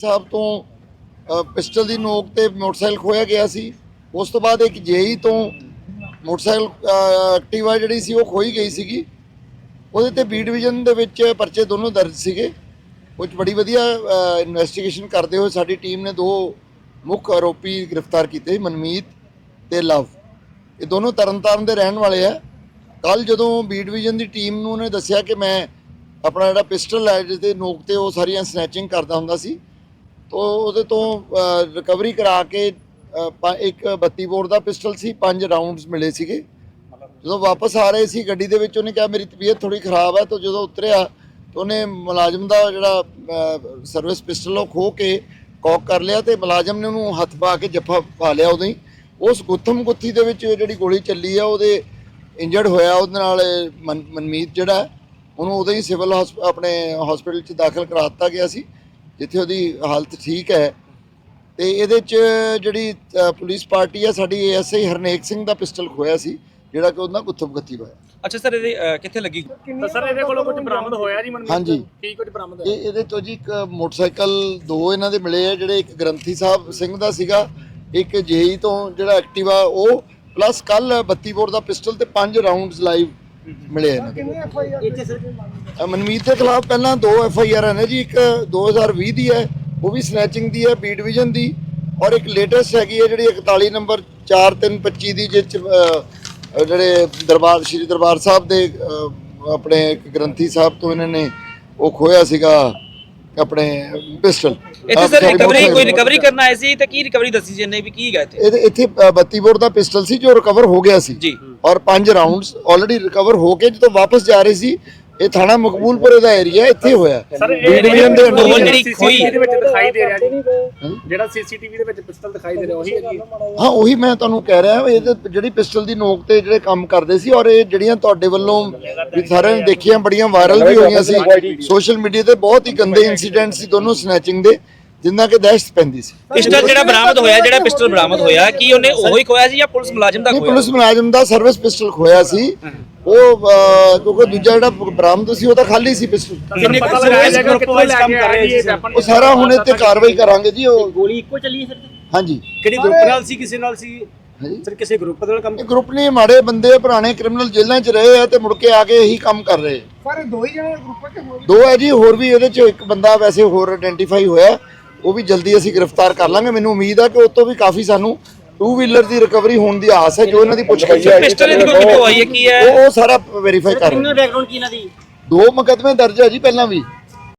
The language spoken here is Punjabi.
ਸਾਹਿਬ ਤੋਂ ਪਿਸਟਲ ਦੀ ਨੋਕ ਤੇ ਮੋਟਰਸਾਈਕਲ ਖੋਇਆ ਗਿਆ ਸੀ। ਉਸ ਤੋਂ ਬਾਅਦ ਇੱਕ ਜੇਈ ਤੋਂ ਮੋਟਰਸਾਈਕਲ ਅ, ਐਕਟਿਵਾ ਜਿਹੜੀ ਸੀ ਉਹ ਖੋਈ ਗਈ ਸੀਗੀ। ਉਹਦੇ ਤੇ ਬੀ ਡਿਵੀਜ਼ਨ ਦੇ ਵਿੱਚ ਪਰਚੇ ਦੋਨੋਂ ਦਰਜ ਸੀਗੇ। ਉਹ ਬੜੀ ਵਧੀਆ ਇਨਵੈਸਟੀਗੇਸ਼ਨ ਕਰਦੇ ਹੋਏ ਸਾਡੀ ਟੀਮ ਨੇ ਦੋ ਮੁੱਖ ਆਰੋਪੀ ਗ੍ਰਿਫਤਾਰ ਕੀਤੇ ਮਨਮੀਤ ਤੇ ਲਵ। ਇਹ ਦੋਨੋਂ ਤਰਨਤਾਰਨ ਦੇ ਰਹਿਣ ਵਾਲੇ ਆ। ਕੱਲ ਜਦੋਂ ਬੀ ਡਿਵੀਜ਼ਨ ਦੀ ਟੀਮ ਨੂੰ ਉਹਨੇ ਦੱਸਿਆ ਕਿ ਮੈਂ ਆਪਣਾ ਜਿਹੜਾ ਪਿਸਟਲ ਹੈ ਜਿਸ ਦੇ ਨੋਕ ਤੇ ਉਹ ਸਾਰੀਆਂ ਸਨੈਚਿੰਗ ਕਰਦਾ ਹੁੰਦਾ ਸੀ ਤੋ ਉਹਦੇ ਤੋਂ ਰਿਕਵਰੀ ਕਰਾ ਕੇ ਇੱਕ 32 ਬੋਰ ਦਾ ਪਿਸਟਲ ਸੀ, ਪੰਜ ਰਾਉਂਡਸ ਮਿਲੇ ਸੀਗੇ। ਜਦੋਂ ਵਾਪਸ ਆ ਰਹੇ ਸੀ ਗੱਡੀ ਦੇ ਵਿੱਚ, ਉਹਨੇ ਕਿਹਾ, ਮੇਰੀ ਤਬੀਅਤ ਥੋੜੀ ਖਰਾਬ ਹੈ। ਤਾਂ ਜਦੋਂ ਉਤਰਿਆ, ਤਾਂ ਉਹਨੇ ਮੁਲਾਜ਼ਮ ਦਾ ਜਿਹੜਾ ਸਰਵਿਸ ਪਿਸਟਲ ਉਹ ਖੋ ਕੇ ਕੌਕ ਕਰ ਲਿਆ ਤੇ ਮੁਲਾਜ਼ਮ ਨੇ ਉਹਨੂੰ ਹੱਥ ਪਾ ਕੇ ਜੱਫਾ ਪਾ ਲਿਆ ਉਦੋਂ ਹੀ। ਉਸ ਗੁੱਥਮ ਗੁੱਥੀ ਦੇ ਵਿੱਚ ਜਿਹੜੀ ਗੋਲੀ ਚੱਲੀ ਆ, ਉਹਦੇ ਇੰਜਰਡ ਹੋਇਆ, ਉਹਦੇ ਨਾਲ ਮਨ- ਮਨਮੀਤ ਜਿਹੜਾ, ਉਹਨੂੰ ਉਦੋਂ ਹੀ ਸਿਵਲ ਆਪਣੇ ਹਸਪੀਟਲ 'ਚ ਦਾਖਲ ਕਰਾ ਦਿੱਤਾ ਗਿਆ ਸੀ। ਜਿੱਥੇ ਉਹਦੀ ਹਾਲਤ ਠੀਕ ਹੈ। ਤੇ ਇਹਦੇ 'ਚ ਜਿਹੜੀ ਪੁਲਿਸ ਪਾਰਟੀ ਆ ਸਾਡੀ ਐਸਆਈ ਹਰਨੇਕ ਸਿੰਘ ਦਾ ਪਿਸਟਲ ਖੋਇਆ ਸੀ ਜਿਹੜਾ ਕਿ ਉਹਦਾ ਗੁੱਥਮ ਗੁੱਥੀ ਹੋਇਆ। ਅੱਛਾ ਸਰ ਇਹਦੇ ਕਿੱਥੇ ਲੱਗੀ? ਤਾਂ ਸਰ ਇਹਦੇ ਕੋਲੋਂ ਕੁਝ ਬਰਾਮਦ ਹੋਇਆ ਜੀ ਮਨਮੀਤ ਹਾਂਜੀ। ਕੀ ਕੁਝ ਬਰਾਮਦ ਇਹ ਇਹਦੇ ਤੋਂ ਜੀ ਇੱਕ ਮੋਟਰਸਾਈਕਲ ਦੋ ਇਹਨਾਂ ਦੇ ਮਿਲੇ ਆ ਜਿਹੜੇ ਇੱਕ ਗ੍ਰੰਥੀ ਸਾਹਿਬ ਸਿੰਘ ਦਾ ਸੀਗਾ ਇੱਕ ਜੇਈ ਤੋਂ ਜਿਹੜਾ ਐਕਟਿਵਾ ਉਹ ਪਲੱਸ ਕੱਲ 32 ਬੋਰ ਦਾ ਪਿਸਟਲ ਤੇ ਪੰਜ ਰਾਉਂਡਸ ਲਾਈਵ ਮਿਲੇ ਦੇ ਅ, ਮਨਮੀਤ ਦੇ ਖਿਲਾਫ ਪਹਿਲਾਂ ਦੋ ਐਫ ਆਈ ਆਰ ਨੇ ਜੀ ਇੱਕ 2020 ਦੀ ਹੈ ਉਹ ਵੀ ਸਨੈਚਿੰਗ ਦੀ ਹੈ ਬੀ ਡਿਵੀਜ਼ਨ ਦੀ ਔਰ ਇੱਕ ਲੇਟੈਸਟ ਹੈਗੀ ਹੈ ਜਿਹੜੀ 41 ਨੰਬਰ 4325 ਦੀ ਜਿਸ 'ਚ, ਅ, ਅ, ਜਿਹੜੇ ਦਰਬਾਰ ਸ਼੍ਰੀ ਦਰਬਾਰ ਸਾਹਿਬ ਦੇ ਅ, ਆਪਣੇ ਇੱਕ ਗ੍ਰੰਥੀ ਸਾਹਿਬ ਤੋਂ ਇਹਨਾਂ ਨੇ ਉਹ ਖੋਇਆ ਸੀਗਾ। ਆਪਣੇ ਪਿਸਟਲ। ਇੱਥੇ ਸਰ ਰਿਕਵਰੀ ਕੋਈ ਰਿਕਵਰੀ ਕਰਨ ਆਏ ਸੀ ਤੇ ਕੀ ਰਿਕਵਰੀ ਦੱਸੀ ਇਹਨੇ ਵੀ ਕੀ ਹੈਗਾ ਇੱਥੇ? ਇਹਦੇ ਇੱਥੇ ਅ, 32 ਬੋਰ ਦਾ ਪਿਸਟਲ ਸੀ ਜੋ ਰਿਕਵਰ ਹੋ ਗਿਆ ਸੀ। ਜੀ। ਔਰ ਪੰਜ ਰਾਉਂਡਸ ਆਲਰੇਡੀ ਰਿਕਵਰ ਹੋ ਕੇ ਜਦੋਂ ਵਾਪਸ ਜਾ ਰਹੇ ਸੀ। ਇਹ ਥਾਣਾ ਮਕਬੂਲਪੁਰੇ ਦਾ ਏਰੀਆ ਇੱਥੇ ਹੋਇਆ। ਬੀ ਡਿਵੀਜ਼ਨ ਦੇ। ਜਿਹੜੀ ਖੋਈ ਵਿੱਚ ਦਿਖਾਈ ਦੇ ਰਿਹਾ ਜੀ। ਜਿਹੜਾ ਸੀਸੀਟੀਵੀ ਦੇ ਵਿੱਚ ਪਿਸਤਲ ਦਿਖਾਈ ਦੇ ਰਿਹਾ ਉਹੀ ਹੈ ਜੀ। ਹਾਂ ਉਹੀ ਮੈਂ ਤੁਹਾਨੂੰ ਕਹਿ ਰਿਹਾ ਇਹ ਜਿਹੜੀ ਪਿਸਟਲ ਦੀ ਨੋਕ ਤੇ ਜਿਹੜੇ ਕੰਮ ਕਰਦੇ ਸੀ ਔਰ ਇਹ ਜਿਹੜੀਆਂ ਤੁਹਾਡੇ ਵੱਲੋਂ ਵੀ ਸਾਰਿਆਂ ਨੇ ਦੇਖੀਆਂ ਬੜੀਆਂ ਵਾਇਰਲ ਵੀ ਹੋਈਆਂ ਸੀ। ਸੋਸ਼ਲ ਮੀਡੀਆ ਤੇ ਬਹੁਤ ਹੀ ਗੰਦੇ ਇਨਸੀਡੈਂਟ ਸੀ ਦੋਨੋਂ ਸਨੈਚਿੰਗ ਦੇ ਜਿੰਨਾ ਕਿ ਦਹਿਸ਼ਤ ਪੈਂਦੀ ਸੀ। ਪਿਸਟਲ ਜਿਹੜਾ ਬਰਾਮਦ ਹੋਇਆ ਜਿਹੜਾ ਪਿਸਟਲ ਬਰਾਮਦ ਹੋਇਆ ਕੀ ਉਹਨੇ ਉਹੀ ਖੋਇਆ ਸੀ ਜਾਂ ਪੁਲਿਸ ਮੁਲਾਜ਼ਮ ਦਾ ਖੋਇਆ? ਪੁਲਿਸ ਮੁਲਾਜ਼ਮ ਦਾ ਸਰਵਿਸ ਪਿਸਟਲ ਖੋਇਆ ਸੀ। ਉਹ ਅਹ, ਕਿਉਂਕਿ ਦੂਜਾ ਜਿਹੜਾ ਬਰਾਮਦ ਸੀ ਉਹ ਤਾਂ ਖਾਲੀ ਸੀ ਪਿਸਟਲ। ਕਿੰਨੇ ਪਤਾ ਲੱਗਾ ਜਾਏਗਾ ਕਿੱਥੋਂ ਲੈ ਕੇ ਆ ਰਹੀ ਹੈ ਵੈਪਨ ਉਹ ਸਾਰਾ ਹੁਣ ਇੱਥੇ ਕਾਰਵਾਈ ਕਰਾਂਗੇ ਜੀ ਉਹ। ਗੋਲੀ ਇੱਕੋ ਚੱਲੀ ਸਰ? ਹਾਂਜੀ। ਕਿਹੜੀ ਗਰੁੱਪ ਨਾਲ ਸੀ ਕਿਸੇ ਨਾਲ ਸੀ? ਹਾਂਜੀ। ਸਰ ਕਿਸੇ ਗਰੁੱਪ ਨਾਲ ਕੰਮ ਇਹ ਗਰੁੱਪ ਨਹੀਂ ਮਾੜੇ ਬੰਦੇ ਆ, ਪੁਰਾਣੇ ਕ੍ਰਿਮੀਨਲ ਜੇਲ੍ਹਾਂ 'ਚ ਰਹੇ ਆ ਤੇ ਮੁੜ ਕੇ ਆ ਕੇ ਇਹੀ ਕੰਮ ਕਰ ਰਹੇ ਆ। ਸਾਰੇ ਦੋ ਹੀ ਜਣੇ ਗਰੁੱਪ ਚ ਹੋਰ ਦੋ ਹੈ ਜੀ ਹੋਰ ਵੀ ਇਹਦੇ 'ਚ ਇੱਕ ਬੰਦਾ ਵੈਸੇ ਹੋਰ ਆਇਡੈਂਟੀਫਾਈ ਹੋਇਆ ਉਹ ਵੀ ਜਲਦੀ ਅਸੀਂ ਗ੍ਰਿਫਤਾਰ ਕਰ ਲਾਂਗੇ। ਮੈਨੂੰ ਉਮੀਦ ਆ ਕਿ ਉਹ ਤੋਂ ਵੀ ਕਾਫੀ ਸਾਨੂੰ ਟੂ ਵੀਲਰ ਦੀ ਰਿਕਵਰੀ ਹੋਣ ਦੀ ਆਸ ਹੈ ਜੋ ਇਹਨਾਂ ਦੀ ਪੁੱਛਗਿੱਛ ਹੈ। ਪਿਸਟਲ ਇਹਦੇ ਕੋਲ ਕਿੱਥੋਂ ਆਈ ਹੈ ਕੀ ਹੈ? ਉਹ ਸਾਰਾ ਵੈਰੀਫਾਈ ਕਰ ਰਹੇ ਕ੍ਰਿਮੀਨਲ ਬੈਕਗ੍ਰਾਉਂਡ ਕੀ ਇਹਨਾਂ ਦੀ? ਦੋ ਮੁਕੱਦਮੇ ਦਰਜ ਹੈ ਜੀ ਪਹਿਲਾਂ ਵੀ।